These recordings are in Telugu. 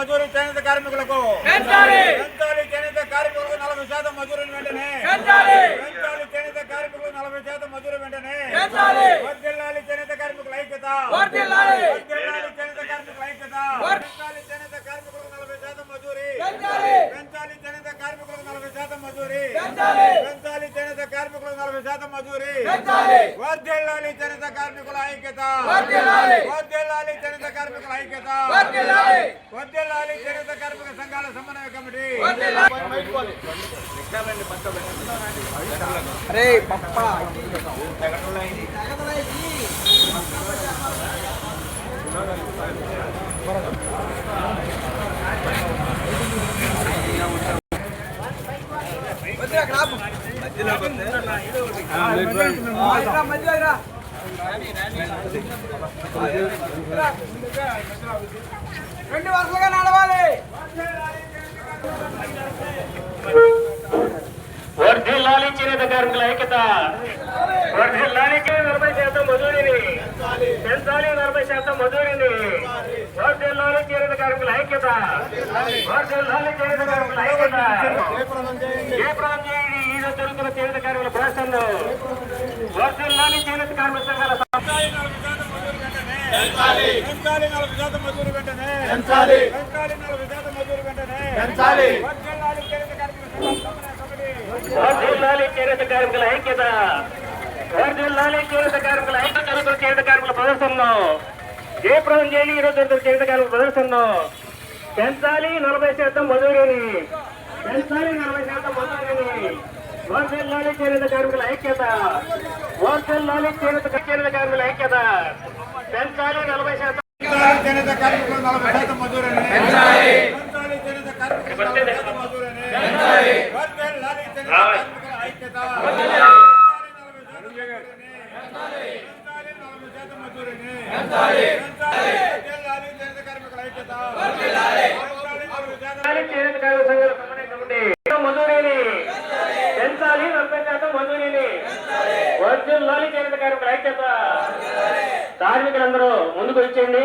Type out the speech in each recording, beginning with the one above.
మజూరీ చేనేత కార్మికులకు. పెంచాలి. చేనేత కార్మికులకు నలభై శాతం మజూరీని వెంటనే. పెంచాలి. చేనేత కార్మికులకు నలభై శాతం మజూరీ వెంటనే. పెంచాలి. వర్ధిల్లాలి చేనేత కార్మికుల ఐక్యత. వర్ధిల్లాలి. చేనేత కార్మికుల ఐక్యత. పెంచాలి చేనేత కార్మికులకు నలభై శాతం మజూరీ. పెంచాలి చేనేత కార్మికులకు నలభై శాతం మజూరీ పెంచాలి వర్ధిల్లాలి చేనేత కార్మికుల ఐక్యత. వర్ధిల్లాలి. వర్ధిల్లాలి చేనేత కార్మికుల ఐక్యత. వర్ధిల్లాలి. వర్ధిల్లాలి చేనేత కార్మిక సంఘాల సమన్వయ కమిటీ. అరే పప్పా. రెండు వరుసలుగా నడవాలి వర్ధిల్లాలి చేనేత కార్మికుల ఐక్యత. వర్ధిల్లాలి నలభై శాతం మధురిని. పెంచాలి నలభై శాతం మధురిని. వర్ధిల్లాలి చేనేత కార్మికుల ఐక్యత. వర్ధిల్లాలి చేనేత కార్మికుల ఐక్యత. ఏ ప్రాంతం ఈ రోజు జరుగుతున్న చేనేత కార్మికుల పోషణను వర్ధిల్లాలి చేనేత కార్మిక సంఘాల చేనేత కార్మికుల ఐక్యత. వర్ధిల్లాలి చేనేత కార్మికుల ఐక్యత. చేనేత కార్మికుల ప్రదర్శనను జయప్రదం చేయాలి ఈ రోజు జరుగుతున్న చేనేత కార్మికుల ప్రదర్శనను పెంచాలి నలభై శాతం మజూరిని పెంచాలి నలభై శాతం మజూరిని వర్ధిల్లాలి చేనేత కార్మికుల ఐక్యత. వర్ధిల్లాలి చేనేత చేనేత కార్మికుల ఐక్యత. పెంచాలి నలభై శాతం. పెంచాలి చేనేత కార్మికులకు నలభై శాతం మజూరీని పెంచాలి. నలభై శాతం మజూరీని చేనేత కార్మికుల ఐక్యత. పెంచాలి నలభై శాతం మజూరీని పెంచాలి వర్ధిల్లాలి చేనేత కార్మికుల ఐక్యత శాతం పెంచాలి చేనేత కార్మిక సంఘాల సమన్వయ కమిటీ మజూరిని పెంచాలి నలభై శాతం మజూరిని వర్ధిల్లాలి చేనేత కార్మికుల ఐక్యత కార్మికులందరూ ముందుకు వచ్చేయండి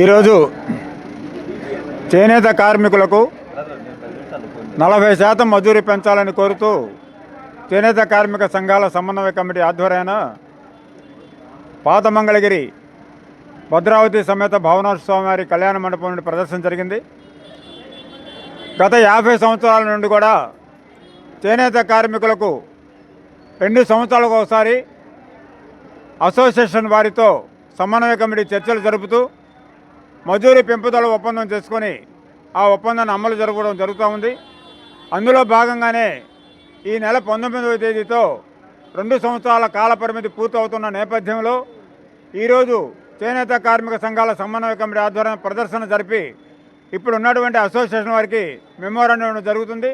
ఈరోజు చేనేత కార్మికులకు నలభై శాతం మజూరీ పెంచాలని కోరుతూ చేనేత కార్మిక సంఘాల సమన్వయ కమిటీ ఆధ్వర్యాన పాత మంగళగిరి భద్రావతి సమేత భవనాథ స్వామివారి కళ్యాణ మండపం నుండి ప్రదర్శన జరిగింది. గత యాభై సంవత్సరాల నుండి కూడా చేనేత కార్మికులకు రెండు సంవత్సరాలకు ఒకసారి అసోసియేషన్ వారితో సమన్వయ కమిటీ చర్చలు జరుపుతూ మజూరీ పెంపుదల ఒప్పందం చేసుకొని ఆ ఒప్పందాన్ని అమలు జరగడం జరుగుతూ ఉంది. అందులో భాగంగానే ఈ నెల పంతొమ్మిదవ తేదీతో రెండు సంవత్సరాల కాల పరిమితి పూర్తవుతున్న నేపథ్యంలో ఈరోజు చేనేత కార్మిక సంఘాల సమన్వయ కమిటీ ఆధ్వర్యం ప్రదర్శన జరిపి ఇప్పుడు ఉన్నటువంటి అసోసియేషన్ వారికి మెమోరాండం ఇవ్వడం జరుగుతుంది.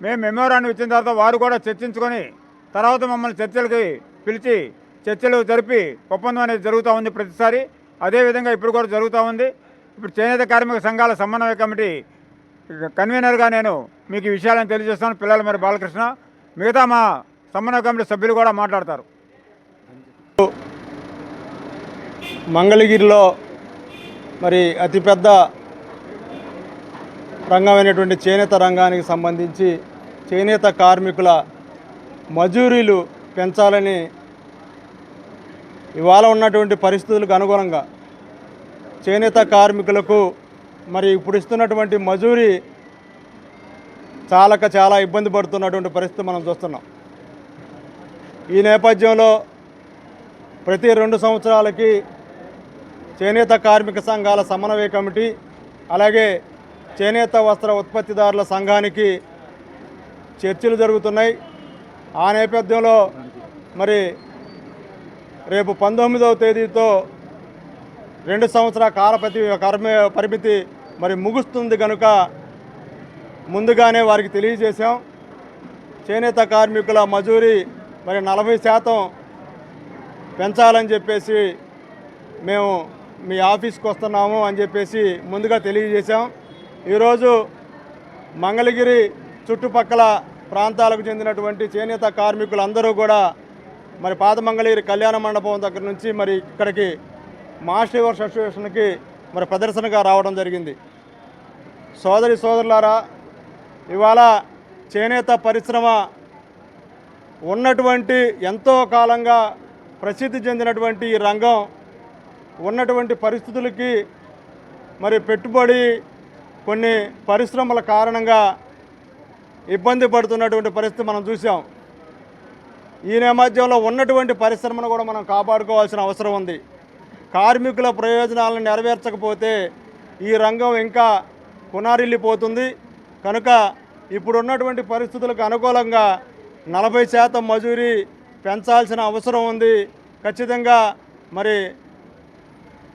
మేము మెమోరాండం ఇచ్చిన తర్వాత వారు కూడా చర్చించుకొని తర్వాత మమ్మల్ని చర్చలకి పిలిచి చర్చలు జరిపి ఒప్పందం అనేది జరుగుతూ ఉంది ప్రతిసారి. అదేవిధంగా ఇప్పుడు కూడా జరుగుతూ ఉంది. ఇప్పుడు చేనేత కార్మిక సంఘాల సమన్వయ కమిటీ కన్వీనర్గా నేను మీకు ఈ విషయాలను తెలియజేస్తాను. పిల్లల మరి బాలకృష్ణ మిగతా మా సమన్వయ కమిటీ సభ్యులు కూడా మాట్లాడతారు. మంగళగిరిలో మరి అతిపెద్ద రంగమైనటువంటి చేనేత రంగానికి సంబంధించి చేనేత కార్మికుల మజూరీలు పెంచాలని ఇవాళ ఉన్నటువంటి పరిస్థితులకు అనుగుణంగా చేనేత కార్మికులకు మరి ఇప్పుడు ఇస్తున్నటువంటి మజూరీ చాలక చాలా ఇబ్బంది పడుతున్నటువంటి పరిస్థితి మనం చూస్తున్నాం. ఈ నేపథ్యంలో ప్రతి రెండు సంవత్సరాలకి చేనేత కార్మిక సంఘాల సమన్వయ కమిటీ అలాగే చేనేత వస్త్ర ఉత్పత్తిదారుల సంఘానికి చర్చలు జరుగుతున్నాయి. ఆ నేపథ్యంలో మరి రేపు పంతొమ్మిదవ తేదీతో రెండు సంవత్సరాల కాలపతి కర్మ పరిమితి మరి ముగుస్తుంది కనుక ముందుగానే వారికి తెలియజేశాం. చేనేత కార్మికుల మజూరీ మరి నలభై శాతం పెంచాలని చెప్పేసి మేము మీ ఆఫీస్కి వస్తున్నాము అని చెప్పేసి ముందుగా తెలియజేశాం. ఈరోజు మంగళగిరి చుట్టుపక్కల ప్రాంతాలకు చెందినటువంటి చేనేత కార్మికులందరూ కూడా మరి పాత మంగళగిరి కళ్యాణ మండపం దగ్గర నుంచి మరి ఇక్కడికి మాస్టర్ వర్స్ అసోసియేషన్కి మరి ప్రదర్శనగా రావడం జరిగింది. సోదరి సోదరులారా ఇవాళ చేనేత పరిశ్రమ ఉన్నటువంటి ఎంతో కాలంగా ప్రసిద్ధి చెందినటువంటి ఈ రంగం ఉన్నటువంటి పరిస్థితులకి మరి పెట్టుబడి కొన్ని పరిశ్రమల కారణంగా ఇబ్బంది పడుతున్నటువంటి పరిస్థితి మనం చూసాం ఈ నేపథ్యంలో ఉన్నటువంటి పరిశ్రమను కూడా మనం కాపాడుకోవాల్సిన అవసరం ఉంది. కార్మికుల ప్రయోజనాలను నెరవేర్చకపోతే ఈ రంగం ఇంకా పునారిల్లిపోతుంది కనుక ఇప్పుడున్నటువంటి పరిస్థితులకు అనుకూలంగా నలభై శాతం మజూరీ పెంచాల్సిన అవసరం ఉంది. ఖచ్చితంగా మరి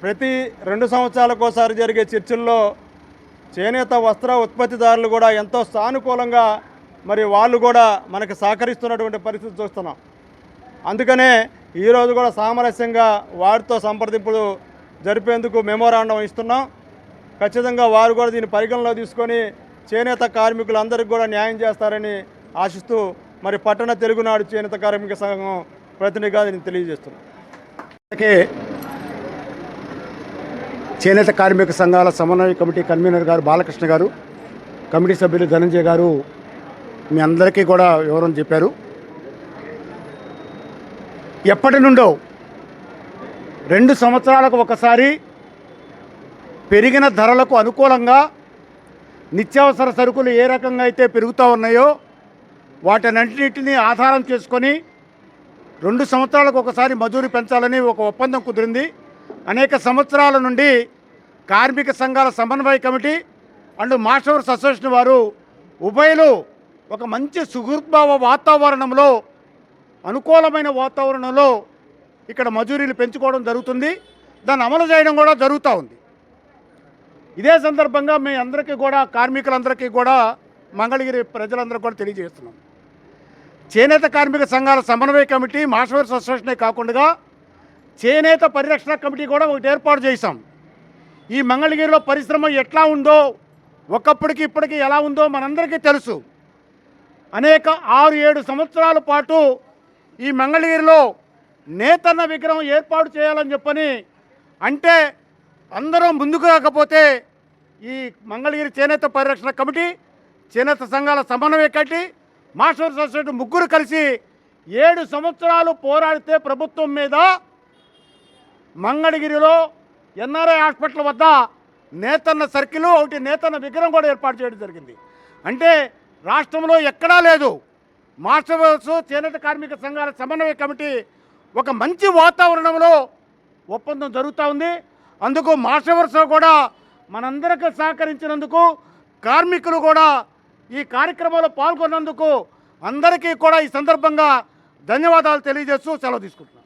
ప్రతి రెండు సంవత్సరాలకోసారి జరిగే చర్చల్లో చేనేత వస్త్ర ఉత్పత్తిదారులు కూడా ఎంతో సానుకూలంగా మరి వాళ్ళు కూడా మనకి సహకరిస్తున్నటువంటి పరిస్థితి చూస్తున్నాం. అందుకనే ఈరోజు కూడా సామరస్యంగా వారితో సంప్రదింపులు జరిపేందుకు మెమోరాండం ఇస్తున్నాం. ఖచ్చితంగా వారు కూడా దీన్ని పరిగణలో తీసుకొని చేనేత కార్మికులందరికీ కూడా న్యాయం చేస్తారని ఆశిస్తూ మరి పట్టణ తెలుగునాడు చేనేత కార్మిక సంఘం ప్రతినిధిగా నేను తెలియజేస్తున్నాను చేనేత కార్మిక సంఘాల సమన్వయ కమిటీ కన్వీనర్ గారు బాలకృష్ణ గారు కమిటీ సభ్యులు ధనంజయ్ గారు మీ అందరికీ కూడా వివరం చెప్పారు. ఎప్పటి నుండో రెండు సంవత్సరాలకు ఒకసారి పెరిగిన ధరలకు అనుకూలంగా నిత్యావసర సరుకులు ఏ రకంగా అయితే పెరుగుతూ ఉన్నాయో వాటినన్నింటినీ ఆధారం చేసుకొని రెండు సంవత్సరాలకు ఒకసారి మజూరి పెంచాలని ఒక ఒప్పందం కుదిరింది. అనేక సంవత్సరాల నుండి కార్మిక సంఘాల సమన్వయ కమిటీ అండ్ మాస్టర్స్ అసోసియేషన్ వారు ఉభయలు ఒక మంచి సుహృద్భావ వాతావరణంలో అనుకూలమైన వాతావరణంలో ఇక్కడ మజూరీలు పెంచుకోవడం జరుగుతుంది. దాన్ని అమలు చేయడం కూడా జరుగుతూ ఉంది. ఇదే సందర్భంగా మీ అందరికీ కూడా కార్మికులందరికీ కూడా మంగళగిరి ప్రజలందరికీ కూడా తెలియజేస్తున్నాం. చేనేత కార్మిక సంఘాల సమన్వయ కమిటీ మాస్టర్స్ అసోసియేషనే కాకుండా చేనేత పరిరక్షణ కమిటీ కూడా ఒకటి ఏర్పాటు చేశాం. ఈ మంగళగిరిలో పరిశ్రమ ఎట్లా ఉందో ఒకప్పటికి ఇప్పటికి ఎలా ఉందో మనందరికీ తెలుసు. అనేక ఆరు ఏడు సంవత్సరాల పాటు ఈ మంగళగిరిలో నేతన్న విగ్రహం ఏర్పాటు చేయాలని చెప్పని అంటే అందరం ముందుకు రాకపోతే ఈ మంగళగిరి చేనేత పరిరక్షణ కమిటీ చేనేత సంఘాల సమన్వయ కమిటీ మాస్టర్ సొసైటీ ముగ్గురు కలిసి ఏడు సంవత్సరాలు పోరాడితే ప్రభుత్వం మీద మంగళగిరిలో ఎన్ఆర్ఐ హాస్పిటల్ వద్ద నేతన్న సర్కిల్ ఒకటి నేతన్న విగ్రహం కూడా ఏర్పాటు చేయడం జరిగింది. అంటే రాష్ట్రంలో ఎక్కడా లేదు. మాస్టర్స్ చేనేత కార్మిక సంఘాల సమన్వయ కమిటీ ఒక మంచి వాతావరణంలో ఒప్పందం జరుగుతూ ఉంది. అందుకు మాస్టర్స్ కూడా మనందరికీ సహకరించినందుకు కార్మికులు కూడా ఈ కార్యక్రమంలో పాల్గొన్నందుకు అందరికీ కూడా ఈ సందర్భంగా ధన్యవాదాలు తెలియజేస్తూ సెలవు తీసుకుంటున్నాను